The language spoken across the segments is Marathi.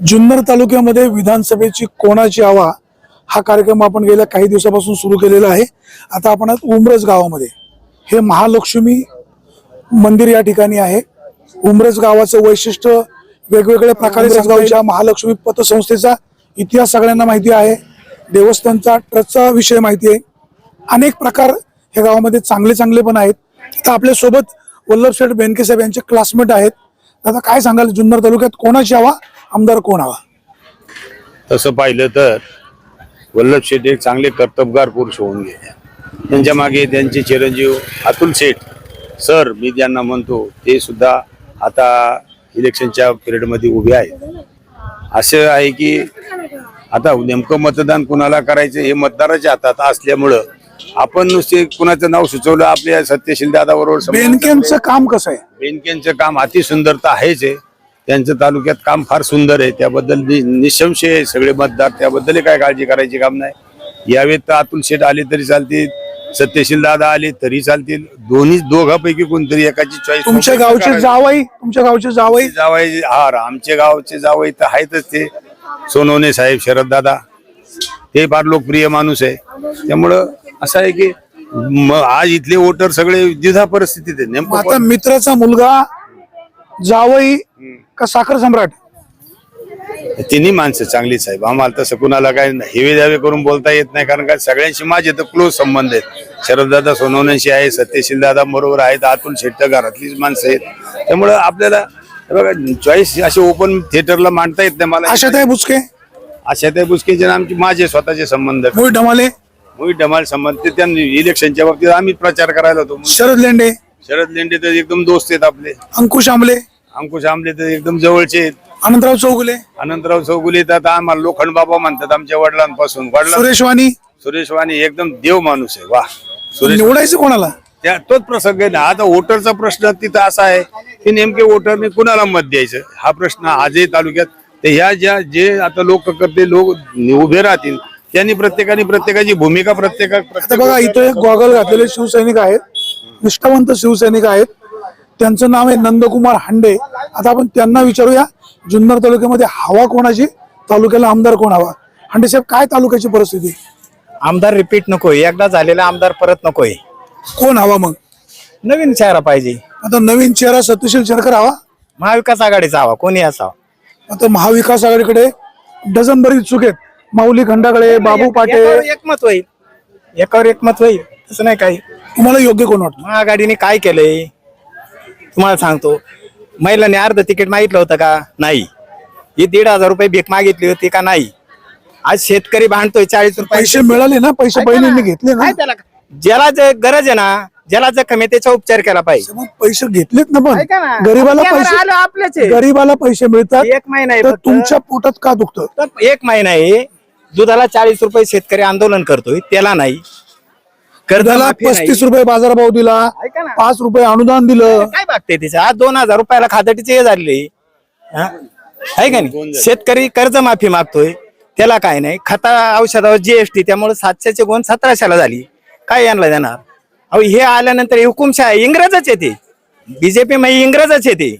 जुन्नर तालुक्यामध्ये विधानसभेची कोणाची हवा हा कार्यक्रम आपण गेल्या काही दिवसापासून सुरू केलेला आहे. आता आपण उमरज गावामध्ये. हे महालक्ष्मी मंदिर या ठिकाणी आहे. उमरज गावाचं वैशिष्ट्य वेगवेगळ्या प्रकारे गावच्या महालक्ष्मी पतसंस्थेचा इतिहास सगळ्यांना माहिती आहे. देवस्थानचा ट्रस्टचा विषय माहिती आहे. अनेक प्रकार ह्या गावामध्ये चांगले चांगले पण आहेत. आता आपल्यासोबत वल्लभ शेठ बेनके साहेब यांचे क्लासमेट आहेत. आता काय सांगाल? जुन्नर तालुक्यात कोणाची हवा आमदार कोण हवा? तसं पाहिलं तर वल्लभ शेठ एक चांगले कर्तबगार पुरुष होऊन गेले. त्यांच्या मागे त्यांचे चिरंजीव अतुल शेठ सर मी ज्यांना म्हणतो ते सुद्धा आता इलेक्शनच्या पिरियडमध्ये उभे आहेत. असं आहे की आता नेमकं मतदान कुणाला करायचं हे मतदाराच्या हातात असल्यामुळं आपण नुसते कुणाचं नाव सुचवलं आपल्या सत्यशील दादाबरोबर संबंध बेनकेंचं काम कसं आहे? बेनकेंचं काम अति सुंदर तर आहेच आहे. त्यांचं तालुक्यात काम फार सुंदर आहे. त्याबद्दल नि- निसंशय आहे सगळे मतदार. त्याबद्दल काय काळजी करायची काम नाही. यावेळेत तर अतुल शेठ आले तरी चालतील. सत्यशील दादा आले तरी चालतील. दोन्ही दोघांपैकी कोणतरी एकाची चॉईस तुमच्या गावचे जावई तुमच्या गावचे जावई. जावई हा आमचे गावचे जावई तर आहेतच ते. सोनवणे साहेब शरद दादा. ते फार लोकप्रिय माणूस आहे. त्यामुळं असं आहे की आज इथले वोटर सगळे द्विधा परिस्थितीत आहे. नेमकं आता मित्राचा मुलगा जावई का साखर सम्राट? तिन्ही माणसं चांगलीच साहेब आम्हाला तसं कुणाला काय हेवे दावे करून बोलता येत नाही कारण काय सगळ्यांशी माझे तर क्लोज संबंध आहेत. शरददादा सोनवण्याशी आहे सत्यशील दादा बरोबर आहेत अतुल शेट्ट घरातलीच माणसं आहेत. त्यामुळं आपल्याला बघा चॉईस असे ओपन थिएटरला मांडता येत नाही मला आशाताई बुचके अशा त्या बुसकेचे आणि आमचे माझे स्वतःचे संबंध. मोहित ढमाले? मोहित ढमाल संबंध ते त्यांनी इलेक्शनच्या बाबतीत आम्ही प्रचार करायला होतो. शरद लेंडे? शरद लेंडे तर एकदम दोस्त आहेत आपले. अंकुश आंबले? अंकुश आमले तर एकदम जवळचे आहेत. अनंतराव चौगुले? अनंतराव चौगुले तर आता आम्हाला लोखंड बाबा म्हणतात आमच्या वडिलांपासून. वडिलां सुरेश वाणी सुरेश वाणी एकदम देव माणूस आहे. वा सुरेश निवडायचं कोणाला? त्या तोच प्रसंग आहे ना. आता वोटरचा प्रश्न तिथं असा आहे की नेमके वोटरने कुणाला मत द्यायचं? हा प्रश्न आजही तालुक्यात ते ह्या ज्या जे आता लोक करते लोक उभे राहतील त्यांनी प्रत्येकाने प्रत्येकाची भूमिका प्रत्येका आता बघा इथं एक गॉगल घातलेले शिवसैनिक आहेत. निष्ठावंत शिवसैनिक आहेत. त्यांचं नाव आहे नंदकुमार हांडे. आता आपण त्यांना विचारूया जुन्नर तालुक्यामध्ये हवा कोणाची? तालुक्याला आमदार कोण हवा? हांडे साहेब काय तालुक्याची परिस्थिती? आमदार रिपीट नकोय. एकदा झालेला आमदार परत नकोय. कोण हवा मग? नवीन चेहरा पाहिजे. आता नवीन चेहरा सत्यशील शेरकर हवा? महाविकास आघाडीचा हवा. कोणी असावा? आता महाविकास आघाडीकडे डझन बरीच चुक आहेत. माऊली खंडाकडे बाबू पाटे एकावर एक मत होईल. एकावर एक मत होईल. तसं नाही काही. तुम्हाला योग्य कोण वाटतं? महाआघाडीने काय केलंय? तुम्हाला सांगतो महिलांनी अर्ध तिकीट मागितलं होतं का? नाही. ही दीड हजार रुपये भीक मागितली होती का? नाही. आज शेतकरी भांडतोय चाळीस रुपये. पैसे मिळाले ना पैसे बहिणींनी घेतले ना. काय त्याला? ज्याला जे गरज आहे ना ज्याला जखम आहे त्याचा उपचार केला पाहिजे. मग पैसे घेतलेत ना ऐका ना, पण गरीबाला पैसे आलं आपल्याच आहे. गरीबाला पैसे मिळतात एक महिना आहे तर फक्त. तुमच्या पोटात का दुखतं? तर एक महिना आहे दुधाला चाळीस रुपये शेतकरी आंदोलन करतोय त्याला नाही. कर्जाला. पस्तीस रुपये बाजारभाव दिला ऐका ना. पाच रुपये अनुदान दिलं. काय बघते तिचं? आज दोन हजार रुपयाला खात्याचे हे झाले आहे का नाही? शेतकरी कर्जमाफी मागतोय. त्याला काय नाही. खता औषधावर जीएसटी त्यामुळे सातशेचे गुण सतराशेला झाली. काय यांना देणार? अहो हे आल्यानंतर हे हुकुमशाही इंग्रजच येते बीजेपी मध्ये इंग्रजच येते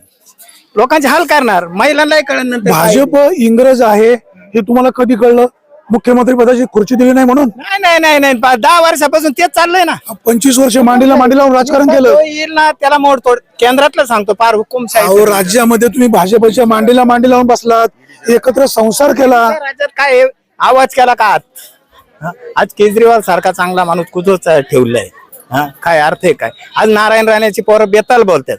लोकांचे हाल करणार. महिलांनाही काय? भाजप इंग्रज आहे हे तुम्हाला कधी कळलं? मुख्यमंत्री पदाची खुर्ची दिली नाही म्हणून? नाही नाही नाही नाही. पा- दहा वर्षापासून तेच चाललंय ना. पंचवीस वर्ष मांडीला मांडी लावून राजकारण केलं. तो येईल ना त्याला मोडतोड. केंद्रातलं सांगतो फार हुकुमशाही अहो राज्यामध्ये तुम्ही भाजपच्या मांडीला मांडी लावून बसलात एकत्र संसार केला. त्या राज्यात काय आहे? आवाज केला का आत? हा? आज केजरीवाल सारखा चांगला माणूस कुठंच ठेवलाय. हा? काय अर्थ आहे काय? आज नारायण राणेची पोरं बेताल बोलतात.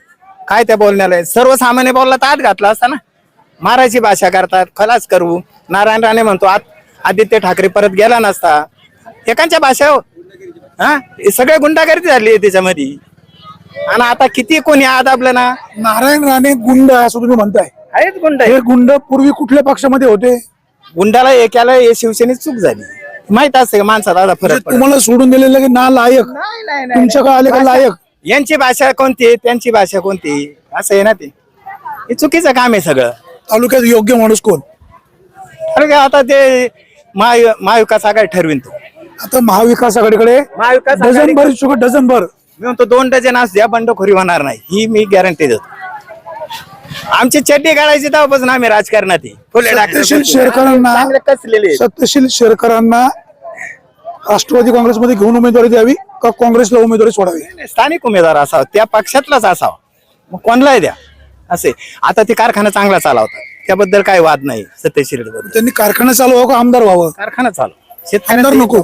काय त्या बोलण्याला आहे? सर्वसामान्य बोलला तर आत घातला असता ना. मारायची भाषा करतात. खलास करू. नारायण राणे म्हणतो आत आदित्य ठाकरे परत गेला नसता. एकांच्या भाषा हो? सगळे गुंडागर्दी झाली त्याच्यामध्ये. आणि आता किती कोणी आपलं ना? नारायण राणे गुंड असं तुम्ही म्हणताय. आहेत गुंड हे गुंड पूर्वी कुठल्या पक्षामध्ये होते? गुंडाला एकाला हे शिवसेनेत चूक झाली. माहीत असते का माणसात आता म्हणजे फरक पडतो. तुम्हाला सोडून दिलेलं की ना लायक? नाही, नाही, नाही, तुमच्या आले का लायक? यांची भाषा कोणती त्यांची भाषा कोणती असं आहे ना ते. हे चुकीचं काम आहे सगळं. तालुक्यात योग्य माणूस कोण? अरे काय आता ते महा- महाविकास आघाडी ठरवीन तो. आता महाविकास आघाडीकडे महाविकास डझन आघाडी- भर चुक डझन भर मी म्हणतो दोन डझन असू द्या बंडखोरी होणार नाही. ही मी गॅरंटी देतो. आमची चड्डी काढायची तेव्हापासून आम्ही राजकारणात आहे. फुले डॉक्टर सत्यशील. शेरकरांना चांगले कसलेले. सत्यशील शेरकरांना राष्ट्रवादी काँग्रेसमध्ये घेऊन उमेदवारी द्यावी का काँग्रेसला उमेदवारी सोडावी? स्थानिक उमेदवार असावा. त्या पक्षातलाच असावा. मग कोणलाही द्या. असे. आता ते कारखाना चांगला चालवतात. त्याबद्दल काही वाद नाही सत्यशील बद्दल त्यांनी कारखाना चालू व्हावं का आमदार व्हावं? कारखाना चालू. आमदार शेतकऱ्यांना नको.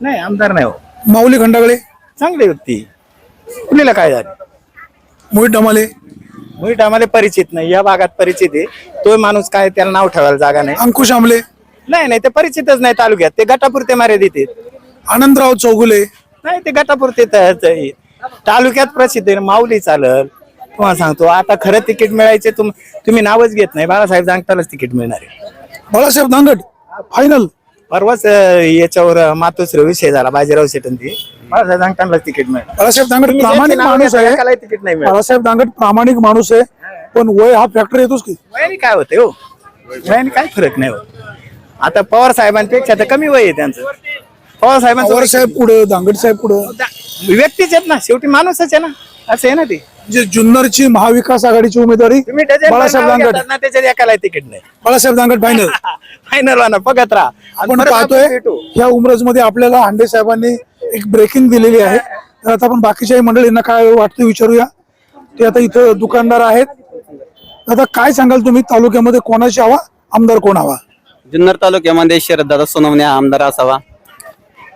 नाही आमदार नाही हो. माऊली खंडागळे? चांगली व्यक्ती. कुणीला काय झालं? मोहित डमाले मुळीट आम्हाला परिचित नाही या भागात परिचित आहे. तो माणूस काय त्याला नाव ठेवायला जागा नाही. अंकुश आमले? नाही नाही ते परिचितच नाही तालुक्यात. ते गटापुरते मर्यादित आहेत. आनंदराव चौगुले? नाही ते गटापुरते. तालुक्यात प्रसिद्ध आहे. माऊली चालल तुम्हाला सांगतो आता खरं तिकीट मिळायचे तुम तुम्ही नावच घेत नाही. बाळासाहेब जांगतालाच तिकीट मिळणार आहे. बाळासाहेब दांगट फायनल परवाच अं, याच्यावर मातोश्री विषय झाला बाजीराव शेटन ते. बाळासाहेब जांगतालाच तिकीट मिळणार. बाळासाहेब दांगट प्रामाणिक माणूस आहे. तिकीट नाही बाळासाहेब दांगट प्रामाणिक माणूस आहे. पण वय हा फॅक्टर येतोच की. वयाने काय होते हो? वयाने काय फरक नाही होत. आता पवार साहेबांपेक्षा तर कमी वय आहे त्यांचं. पवार साहेबांचं पवार वय- साहेब पुढं दांगट साहेब पुढं व्यक्तीच आहेत ना शेवटी माणूसच आहे ना. असं आहे ना ते. म्हणजे जुन्नरची महाविकास आघाडीची उमेदवारी तुम्ही डझन बाळासाहेब नाव दांगट घेतात ना त्याच्यात एकाला तिकीट नाही. बाळासाहेब दांगट फायनल फायनल ना बघत राहा. आणि आपण परत पाहतोय भेटू. या उमरजमध्ये आपल्याला हांडे साहेबांनी एक ब्रेकिंग दिलेली आहे. तर आता आपण बाकीच्याही मंडळींना काय वाटतं विचारूया. ते आता इथं दुकानदार आहेत. आता काय सांगाल तुम्ही? तालुक्यामध्ये कोणाची हवा आमदार कोण हवा? जुन्नर तालुक्यामध्ये शरददादा सोनवणे हा आमदार असावा.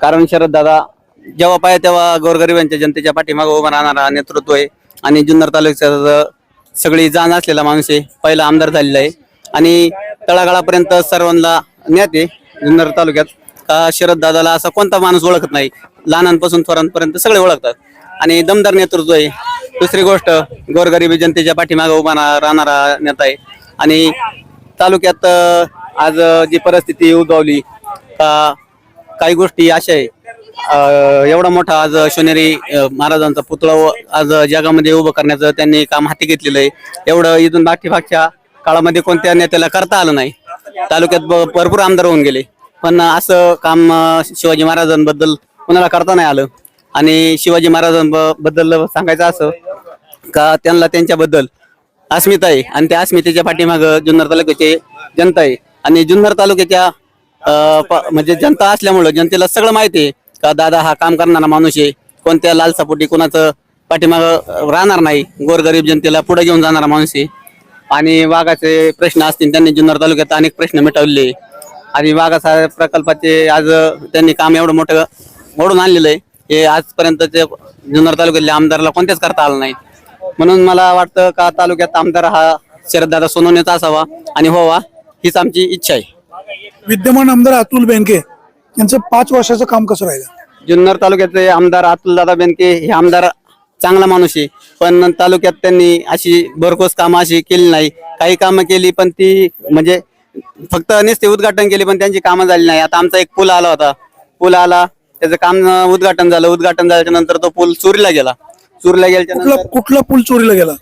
कारण शरददादा जेव्हा पाहिजे तेव्हा गोरगरिबांच्या जनतेच्या पाठीमागे उभा राहणारा नेतृत्व आहे. आणि जुन्नर तालुक्याचा सगळी जाण असलेला माणूस आहे. पहिला आमदार झालेला आहे. आणि तळागाळापर्यंत सर्वांना ज्ञाते जुन्नर तालुक्यात. का शरददादाला असा कोणता माणूस ओळखत नाही. लहानांपासून थोरांपर्यंत सगळे ओळखतात. आणि दमदार नेतृत्व आहे. दुसरी गोष्ट गोरगरिबी जनतेच्या पाठीमागे उभा राहणारा नेता आहे. आणि तालुक्यात आज जी परिस्थिती उद्भवली का काही गोष्टी अशा आहे. एवढा मोठा आज शिवनेरी महाराजांचा पुतळा आज जगामध्ये उभं करण्याचं त्यांनी काम हाती घेतलेलं आहे. एवढं इथून बाकीमागच्या काळामध्ये कोणत्या नेत्याला करता आलं नाही. तालुक्यात भरपूर आमदार होऊन गेले. पण असं काम शिवाजी महाराजांबद्दल कोणाला करता नाही आलं. आणि शिवाजी महाराजांबद्दल सांगायचं असं का त्यांना त्यांच्याबद्दल अस्मिता आहे. आणि त्या अस्मितेच्या पाठीमाग जुन्नर तालुक्याचे जनता आहे. आणि जुन्नर तालुक्याच्या अं, म्हणजे जनता असल्यामुळं जनतेला सगळं माहिती आहे. का दादा हा काम करणारा माणूस आहे? कोणत्या लालसापोटी कोणाचं पाठीमाग राहणार नाही? गोरगरीब जनतेला पुढे घेऊन जाणारा माणूस आहे. आणि वाघाचे प्रश्न असतील त्यांनी जुन्नर तालुक्यात अनेक प्रश्न मिटवले आणि वाघाचा प्रकल्पाचे आज त्यांनी काम एवढं मोठं मोडून आणलेलं आहे. हे आजपर्यंतचे जुन्नर तालुक्यातल्या आमदाराला कोणत्याच करता आलं नाही. म्हणून मला वाटतं का तालुक्यात आमदार हा शरददादा सोनवण्याचा असावा आणि व्हावा हीच आमची इच्छा आहे. विद्यमान आमदार अतुल बेनके यांचं पाच वर्षाचं काम कसं राहिलं? जुन्नर तालुक्याचे आमदार अतुलदादा बेनके हे आमदार चांगला माणूस आहे. पण तालुक्यात त्यांनी अशी भरघोस कामं अशी केली नाही. काही कामं केली पण ती म्हणजे फक्त नुसते उद्घाटन केले पण त्यांची कामं झाली नाही. आता आमचा एक पूल आला होता. पूल आला त्याचं काम अं, उद्घाटन झालं. उद्घाटन झाल्याच्यानंतर तो पूल चोरीला गेला. चोरीला गेल्याच्या कुठला नंतर कुठला पूल चोरीला गेला?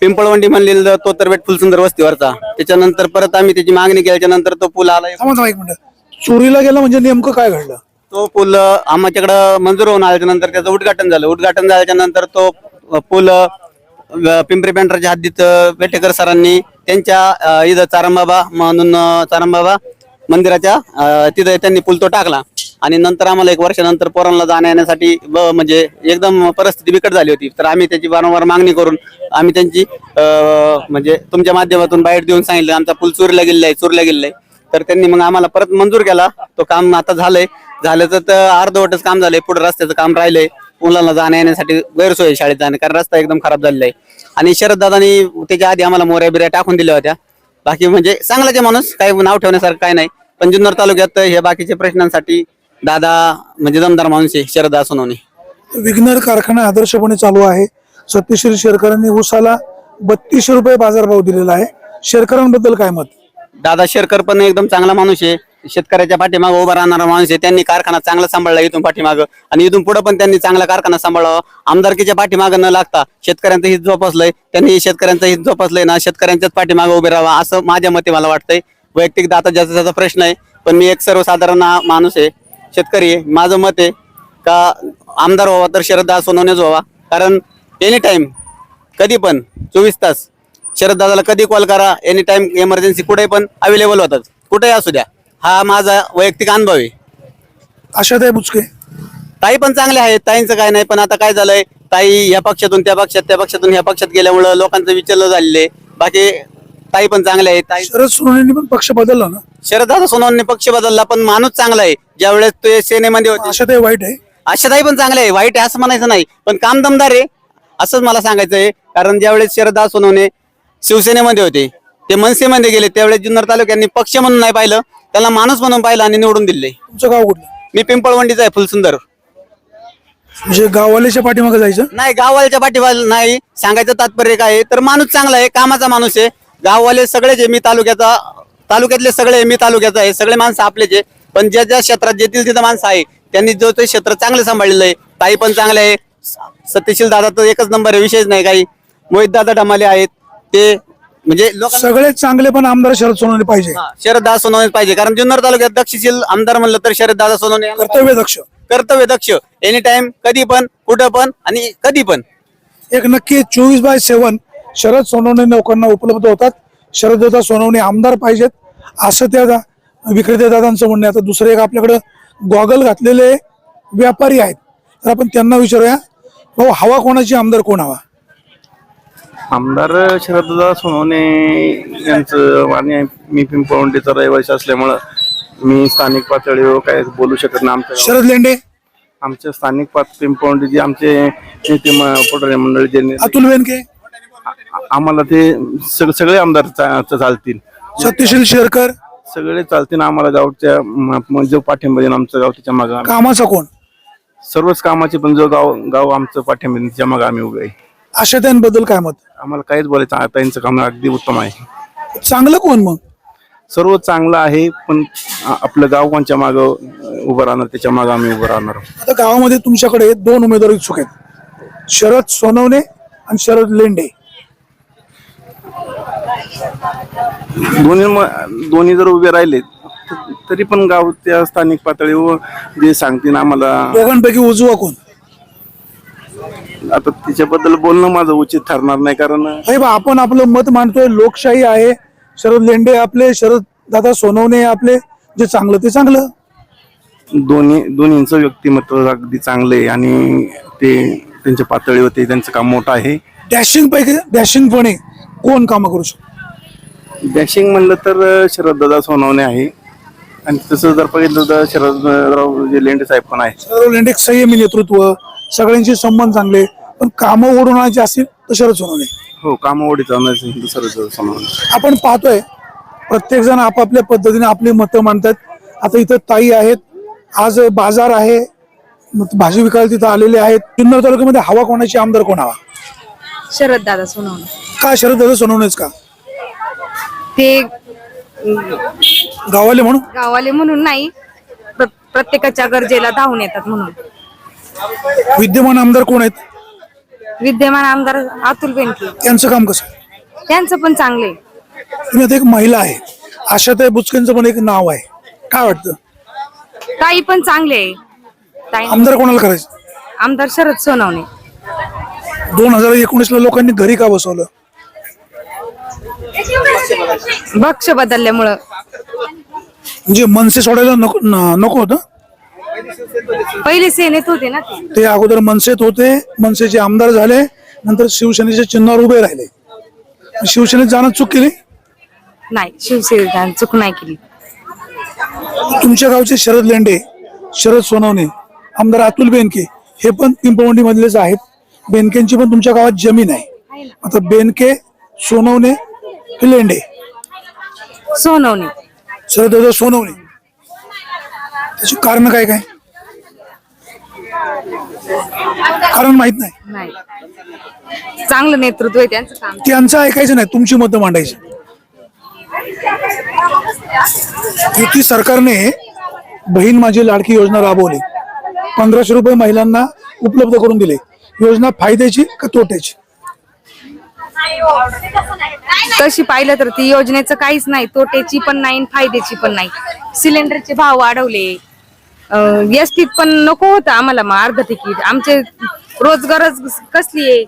पिंपळवंडी म्हणलेलं तो तरबेट फुलसुंदर वस्तीवरचा त्याच्यानंतर परत आम्ही त्याची मागणी केल्याच्यानंतर तो पूल आला. थांबा थांबा एक मिनिट. चोरीला गेला म्हणजे नेमकं काय घडलं? तो पूल आमच्याकडं मंजूर होऊन आल्याच्यानंतर त्याचं उद्घाटन झालं. उद्घाटन झाल्याच्यानंतर तो पूल पिंपरी पेंढराच्या हद्दीत बेटेकर सरांनी त्यांच्या इथं चारंबाबा म्हणून चारंबाबा मंदिराच्या तिथं त्यांनी पूल तो टाकला. आणि नंतर आम्हाला एक वर्षानंतर पोरांना जाण्या येण्यासाठी म्हणजे एकदम परिस्थिती बिकट झाली होती. तर आम्ही त्याची वारंवार मागणी करून आम्ही त्यांची म्हणजे तुमच्या माध्यमातून बाहेर देऊन सांगितलं आमचा पूल चोरीला गेलेला आहे चोरीला गेलेला आहे. तर त्यांनी मग आम्हाला परत मंजूर केला. तो काम आता झालंय. झाल्याचं तर अर्धवटच काम झालंय. पुढे रस्त्याचं काम राहिलंय. मुलांना जाण्या येण्यासाठी गैरसोय शाळेत जाणे. कारण रस्ता एकदम खराब झालेला आहे. आणि शरद दादानी त्याच्या आधी आम्हाला मोऱ्या बिऱ्या टाकून दिल्या होत्या. बाकी म्हणजे चांगलाच आहे माणूस. काही नाव ठेवण्यासारखं काय नाही. पण जुन्नर तालुक्यात हे बाकीच्या प्रश्नांसाठी दादा म्हणजे दमदार माणूस आहे. शरदा सोनवणे विघ्नर कारखाना आदर्शपणे चालू आहे. सत्यश्री शेरकरांनी उसाला बत्तीसशे रुपये बाजारभाव दिलेला आहे. शेरकरांबद्दल काय मत? दादा शेरकर पण एकदम चांगला माणूस आहे. शेतकऱ्याच्या पाठीमागं उभा राहणारा माणूस आहे. त्यांनी कारखाना चांगला सांभाळला इथून पाठीमागं. आणि इथून पुढे पण त्यांनी चांगला कारखाना सांभाळावा. आमदारकीच्या पाठीमागं न लागता शेतकऱ्यांचं हित जोपासलंय. त्यांनी शेतकऱ्यांचं हित जोपासलंय ना शेतकऱ्यांच्याच पाठीमागं उभे राहावा असं माझ्या मते मला वाटतंय. वैयक्तिक दाता ज्याचा त्याचा प्रश्न आहे. पण मी एक सर्वसाधारण माणूस आहे शेतकरी आहे. माझं मत आहे का आमदार व्हावा तर शरद सोनवणेच व्हावा कारण एनी टाईम कधी पण चोवीस तास शरद दादाला कधी कॉल करा? एनी टाइम इमर्जन्सी कुठे पण अवेलेबल होतात. कुठेही असू द्या. हा माझा वैयक्तिक अनुभव आहे. आशाताई बुचके. ताई पण चांगले आहेत. ताईंचं काय नाही पण आता काय झालंय? ताई या पक्षातून त्या पक्षात त्या पक्षातून ह्या पक्षात गेल्यामुळं लोकांचं विचलन झालेले बाकी ताई पण चांगले आहेत. ताई शरद सोनवणेंनी पण पक्ष बदलला ना? शरददादा सोनवणे पक्ष बदलला पण माणूस चांगला आहे. ज्यावेळेस ते सेनेमध्ये होते. आशाताई वाईट आहे. आशाताई पण चांगले आहे. वाईट आहे असं म्हणायचं नाही. पण काम दमदार आहे. असंच मला सांगायचं आहे कारण ज्यावेळेस शरददादा सोनवणे शिवसेनेमध्ये होते. ते मनसेमध्ये गेले. त्यावेळेस जुन्नर तालुक्यांनी पक्ष म्हणून नाही पाहिलं. त्याला माणूस म्हणून पाहिलं आणि निवडून दिले. तुमचं गाव कुठलं? मी पिंपळवंडीचा आहे फुलसुंदर. म्हणजे गाववाल्याच्या पाठीमागे जायचं? नाही गाववाल्याच्या पाठीवाल नाही. सांगायचं तात्पर्य काय आहे? तर माणूस चांगला आहे कामाचा माणूस आहे. गाववाले सगळे जे मी तालुक्याचा तालुक्यातले सगळे मी तालुक्याचा आहे. सगळे माणसं आपलेच आहे. पण ज्या ज्या क्षेत्रात जेथील तिथं माणसं आहे त्यांनी जो ते क्षेत्र चांगलं सांभाळलेलं आहे ताई पण चांगले आहे. सत्यशील दादा तर एकच नंबर आहे विषयच नाही काही. मोहित दादा डमाले आहेत. ते म्हणजे लोक सगळे चांगले पण आमदार शरद सोनवणे पाहिजे. शरद दादा सोनवणे पाहिजे. कारण जुन्नर तालुक्यात दक्षशील आमदार म्हणलं तर शरद दादा सोनवणे यांना कर्तव्य दक्ष. कर्तव्य दक्ष. एनी टाइम कधी पण कुठं पण आणि कधी पण. एक नक्की चोवीस बाय सेवन शरद सोनवणे लोकांना उपलब्ध होतात. शरददादा सोनवणे आमदार पाहिजेत. असं त्या दा- विक्रेते दादांचं म्हणणं आहे. आता दुसरे एक आपल्याकडं गॉगल घातलेले व्यापारी आहेत. तर आपण त्यांना विचारूया भाऊ हवा कोणाची आमदार कोण हवा? आमदार शरददादा सोनवणे यांचं आणि मी पिंपळवंडीचा रहिवासी असल्यामुळं मी स्थानिक पातळीवर काय बोलू शकत नाही. आमच्या शरद लेंडे? आमच्या स्थानिक पात पिंपळवंडी जे आमचे नेते म- पुढारी मंडळी जे ने- अतुल बेनके आम्हाला ते सग- सगळे आमदार चा- चा- चालतील. सत्यशील शेरकर? सगळे चालतील आम्हाला गावच्या म- म- जो पाठिंबा देईन आमचं गाव त्याच्या मागं कामाचा कोण? सर्वच कामाचे पण जो गाव गाव आमचं पाठिंबा देईन त्याच्या मागं आम्ही उभे आहे. आशाताईंबद्दल काय मत? आम्हाला काहीच बोलायचं आता यांचं काम अगदी उत्तम आहे. चांगलं कोण मग? सर्व चांगलं आहे पण आ- आपलं गाव कोणच्या मागं अं, उभं राहणार त्याच्या मागं आम्ही उभं राहणार आता गावामध्ये तुमच्याकडे दोन उमेदवार इच्छुक आहेत. शरद सोनवणे आणि शरद लेंडे. दोन्ही म- दोन्ही जर उभे राहिले त- तरी पण गाव त्या स्थानिक पातळीवर जे सांगतील आम्हाला दोघांपैकी उजवा कोण? आता त्याच्याबद्दल बोलणं माझं उचित ठरणार नाही कारण अरे बा आपण आपलं मत मांडतोय लोकशाही आहे. शरद लेंडे आपले शरद दादा सोनवणे आपले जे चांगलं ते चांगलं. दोन्ही दोन्हींचं व्यक्तिमत्व अगदी चांगलं आहे आणि ते त्यांच्या पातळीवरती त्यांचं काम मोठं आहे. डॅशिंग पैकी डॅशिंगपणे कोण कामं करू शकतो? डॅशिंग म्हणलं तर शरददादा सोनवणे आहे. आणि तसं जर बघितलं तर शरदराव जे लेंडे साहेब पण आहे शरद लेंडे एक संयमी नेतृत्व सगळ्यांचे संबंध चांगले पण कामं ओढून आणायची असतील तर शरद सोनवणे. हो सरळ सोनवणे. आपण पाहतोय प्रत्येक जण आपापल्या पद्धतीने आपली मतं मांडतात. आता इथं ताई आहेत आज बाजार आहे मग भाजी विकायला तिथं आलेले आहेत. जुन्नर तालुक्यामध्ये हवा कोणाची आमदार कोण हवा? शरद दादा सोनवणे. का शरद दादा सोनवणेच का? ते गावाले म्हणून? गावाले म्हणून नाही प्र- प्रत्येकाच्या गरजेला धावून येतात म्हणून. विद्यमान आमदार कोण आहेत? विद्यमान आमदार अतुल बेनके. त्यांचं काम कसं? त्यांचं पण चांगले तुम्ही आता एक महिला आहे. आशाताई बुचकेंचं पण एक नाव आहे. काय वाटतं? ताई पण चांगले आहे. ताई आमदार कोणाला करायचं? आमदार शरद सोनवणे. दोन हजार एकोणीस ला लोकांनी घरी का बसवलं? भक्ष बदलल्यामुळं. म्हणजे मनसे सोडायला नको न- नको होतं? पहिले सेनेत होते ना ते. ते अगोदर मनसेत होते मनसेचे आमदार झाले नंतर शिवसेनेच्या चिन्हावर उभे राहिले. शिवसेनेत जाणं चूक केली? नाही शिवसेना चूक नाही केली. तुमच्या गावचे शरद लेंडे शरद सोनवणे आमदार अतुल बेनके हे पण पिंपळवंडी मधलेच आहेत. बेनकेंची पण तुमच्या गावात जमीन आहे. आता बेनके सोनवणे हे लेंडे. सोनवणे. शरद दादा सोनवणे. त्याची कारण काय काय? कारण माहीत नाही. नाही. चांगलं नेतृत्व आहे त्यांचं काम. त्यांचं ऐकायचं नाही तुमची मतं मांडायची. युती सरकारने बहीण माझी लाडकी योजना राबवली. पंधराशे रुपये महिलांना उपलब्ध करून दिले. योजना फायद्याची का तोट्याची? तशी पाहिलं तर ती योजनेचं काहीच नाही तोट्याची पण नाही आणि फायद्याची पण नाही. सिलेंडरचे भाव वाढवले. एसटीत पण नको होतं आम्हाला मग अर्ध तिकीट. आमचे रोजगारच कसली आहे?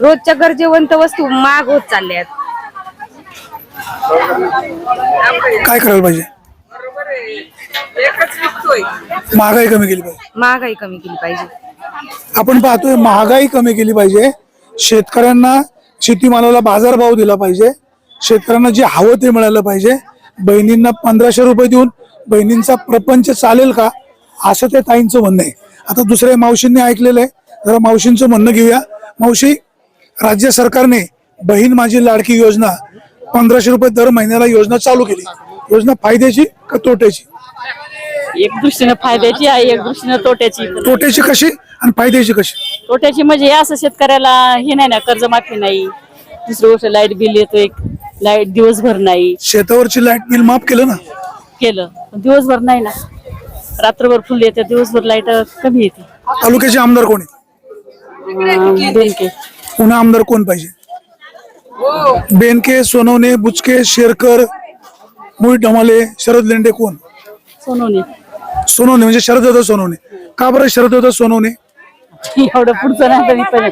रोजच्या गरजेवंत वस्तू महाग होत चालल्यात. काय करायला पाहिजे? महागाई कमी केली पाहिजे. महागाई कमी केली पाहिजे. आपण पाहतोय महागाई कमी केली पाहिजे. शेतकऱ्यांना शेतीमालाला बाजारभाव दिला पाहिजे. शेतकऱ्यांना जे हवं ते मिळालं पाहिजे. बहिणींना पंधराशे रुपये देऊन बहिणींचा प्रपंच चालेल का? असं त्या ताईंचं म्हणणं आहे. आता दुसऱ्या मावशींनी ऐकलेलं आहे. जरा मावशींचं म्हणणं घेऊया. मावशी राज्य सरकारने बहीण माझी लाडकी योजना पंधराशे रुपये दर महिन्याला योजना चालू केली. योजना फायद्याची का तोट्याची? एक दृष्टीने फायद्याची आहे एक दृष्टीने तोट्याची. तोट्याची कशी आणि फायद्याची कशी? तोट्याची म्हणजे असं शेतकऱ्याला हे नाही ना कर्जमाफी नाही. दुसरी गोष्ट लाइट बिल येतो एक लाइट दिवसभर नाही. शेतावरची लाइट बिल माफ केलं ना? केलं. पण दिवसभर नाही ना. रात्रभर फुल येते दिवसभर लाइट कमी येते. तालुक्याचे आमदार कोण आहेत? अं, बेनके. पुन्हा आमदार कोण पाहिजे? बेनके सोनवणे बुचके शेरकर मोहित ढमाले शरद लेंडे कोण? सोनवणे. सोनवणे म्हणजे शरदत्त सोनवणे. का बरं शरदत्त सोनवणे? एवढं पुढचं नाही तरी पण नाही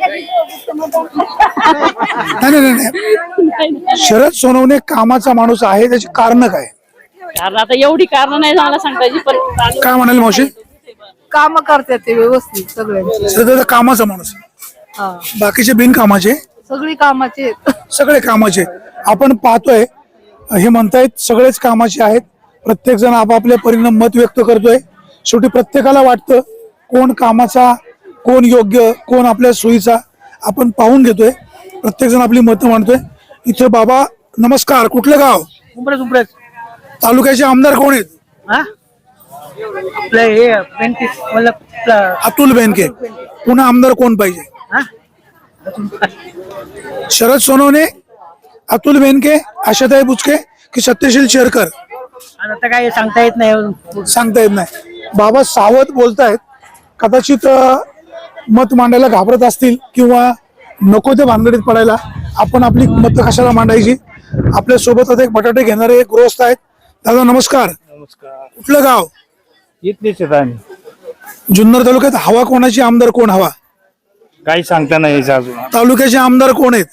नाही. नाही, नाही. शरद सोनवणे कामाचा माणूस आहे त्याची कारण काय? कारण आता एवढी कारण नाही मला सांगता यायची पण काय म्हणाले मावशी? काम करतात ते व्यवस्थित सगळ्यांची. शरदत्त कामाचा माणूस हा. बाकीचे बिनकामाचे? सगळी कामाचे आहेत. सगळे कामाचे. आपण पाहतोय हे म्हणतायत सगळेच कामाचे आहेत. प्रत्येक जण आपापल्या परिणाम मत व्यक्त करतोय. शेवटी प्रत्येकाला वाटतं कोण कामाचा कोण योग्य कोण आपल्या सोयीचा आपण पाहून घेतोय. प्रत्येक जण आपली मतं मांडतोय. इथे बाबा नमस्कार. कुठलं गाव? उमरच उमरच तालुक्याचे आमदार कोण आहेत? हा? आपलं हे पेंटिस मला आपलं अतुल बेनके. पुन्हा आमदार कोण पाहिजे? हा? शरद सोनवणे अतुल बेनके आशाताई बुचके की सत्यशील शेरकर? आता काय सांगता येत नाही सांगता येत नाही. बाबा सावध बोलतायत. कदाचित अ, मत मांडायला घाबरत असतील किंवा नको ते भानगडीत पडायला. आपण आपली मत कशाला मांडायची? आपल्यासोबत आता एक बटाटे घेणारे एक गृहस्थ आहेत. दादा नमस्कार. नमस्कार. कुठलं गाव? इथलीच आहेत आम्ही. जुन्नर तालुक्यात हवा कोणाची आमदार कोण हवा? काही सांगता नाही यायचं अजून. तालुक्याचे आमदार कोण आहेत?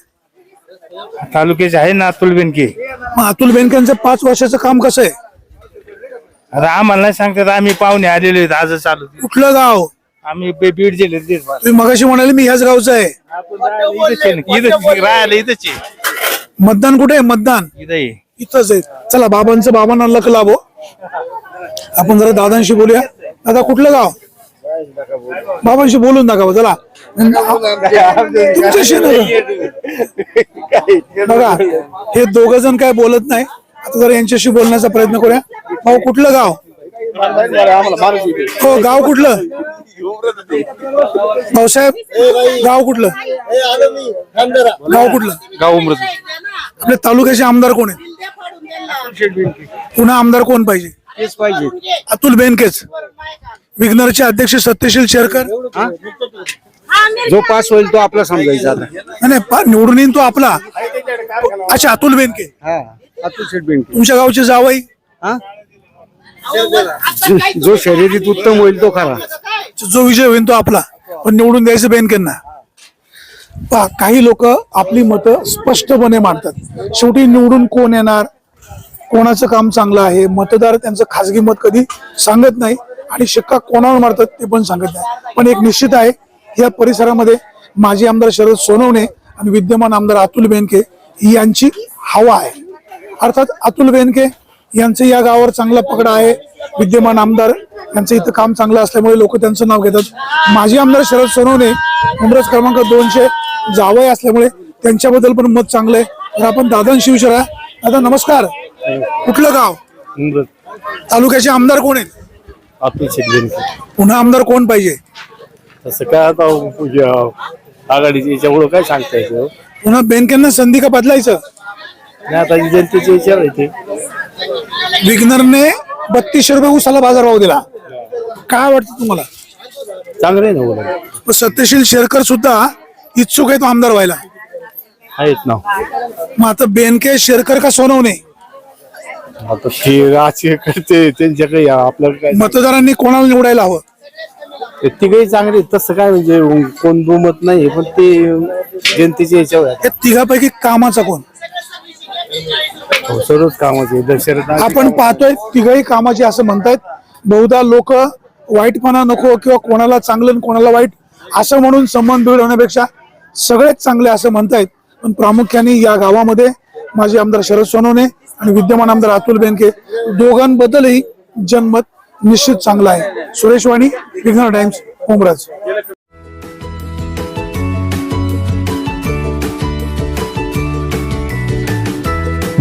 तालुक्याचे आहे ना अतुल बेनके. मग अतुल बेनकेंचं पाच वर्षाचं काम कसं आहे? आता आम्हाला नाही सांगतात आम्ही पाहुणे आलेले आहेत आज चालू कुठलं गाव? आम्ही बे- बीड जिल्ह्यात तेच बा. तुम्ही मगाशी म्हणाले मी ह्याच गावचं आहे. आपण राहायला इथंच आहे ना. इथंच राहायला इथंच आहे. मतदान कुठे आहे? मतदान. इथं आहे इथंच आहे. चला बाबांचं बाबांना लक लाभो आपण जरा दादांशी बोलूया. दादा कुठलं गाव? बाबांशी बोलून दाखवा चला. तुमच्याशी नाही? बघा हे दोघ जण काय बोलत नाही. आता जरा यांच्याशी बोलण्याचा प्रयत्न करूया. भाऊ कुठलं गाव? हो गाव कुठलं? भाऊसाहेब गाव कुठलं? गाव कुठलं? गाव उमरत आपल्या तालुक्याचे आमदार कोण आहेत? पुन्हा आमदार कोण पाहिजे? अतुल बेनकेच. विग्नरचे अध्यक्ष सत्यशील शेरकर. जो पास होईल तो आपला समजायचा आता. नाही, नाही पा- निवडून येईन तो आपला. अच्छा अतुल बेनके. हा अतुल शेठ बेनके. तुमच्या गावचे जावई. हा? जो- जो शर्यतीत उत्तम होईल तो खरा. जो विजय होईल तो आपला. पण निवडून द्यायचं बेनकेंना. पहा काही लोक आपली मतं स्पष्टपणे मांडतात. शेवटी निवडून कोण येणार? कोणाचं काम चांगलं आहे? मतदार त्यांचं खासगी मत कधी सांगत नाही आणि शिक्का कोणावर मारतात ते पण सांगत नाही. पण एक निश्चित आहे या परिसरामध्ये माजी आमदार शरद सोनवणे आणि विद्यमान आमदार अतुल बेनके यांची हवा आहे. अर्थात अतुल बेनके यांचं या गावावर चांगला पकड आहे. विद्यमान आमदार यांचं इथं काम चांगलं असल्यामुळे लोक त्यांचं नाव घेतात. माजी आमदार शरद सोनवणे उमरज क्रमांक दोनशे जावय असल्यामुळे त्यांच्याबद्दल पण मत चांगलं आहे. तर आपण दादांशी विचारा दादा नमस्कार. कुठलं गाव? तालुक्याचे आमदार कोण आहेत? अतुल पुन्हा आमदार कोण पाहिजे? तसं काय आता पूजा आघाडीची याच्यामुळं काय सांगता येतं पुन्हा बँकेंना संधी का बदलायचं? नाही आता जनतेचे विचार आहे ते विग्नरने बत्तीसशे रुपये उसाला बाजारभाव दिला. काय वाटतं तुम्हाला? चांगलं आहे ना उलट पण सत्यशील शेरकर सुद्धा इच्छुक आहेत आमदार व्हायला. आहेत ना. मग आता बेनके शेरकर का सोनवणे? आता राजकीय करते त्यांच्याकडे आपल्याला काय मतदारांनी कोणाला निवडायला हवं? ते तिघही चांगले. तसं काय म्हणजे कोण दुमत नाही पण ते जनतेच्या याच्यावर आहे. या तिघापैकी कामाचा कोण? हो, सर्वच कामाचे दशरथ आपण पाहतोय तिघही कामाचे असं म्हणतायत. बहुधा लोक वाईटपणा नको किंवा कोणाला चांगलं आणि कोणाला वाईट असं म्हणून संबंध दूर होण्यापेक्षा सगळेच चांगले असं म्हणतायत. पण प्रामुख्याने या गावामध्ये माजी आमदार शरद सोनवणे आणि विद्यमान आमदार अतुल बेनके दोघांबद्दलही जनमत निश्चित चांगला आहे. सुरेश वाणी विघ्न टाइम्स उमराज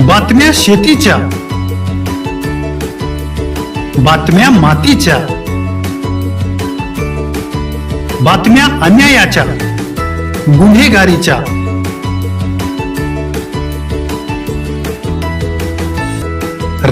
बातम्या शेतीच्या बातम्या मातीच्या बातम्या अन्यायाच्या गुन्हेगारीच्या.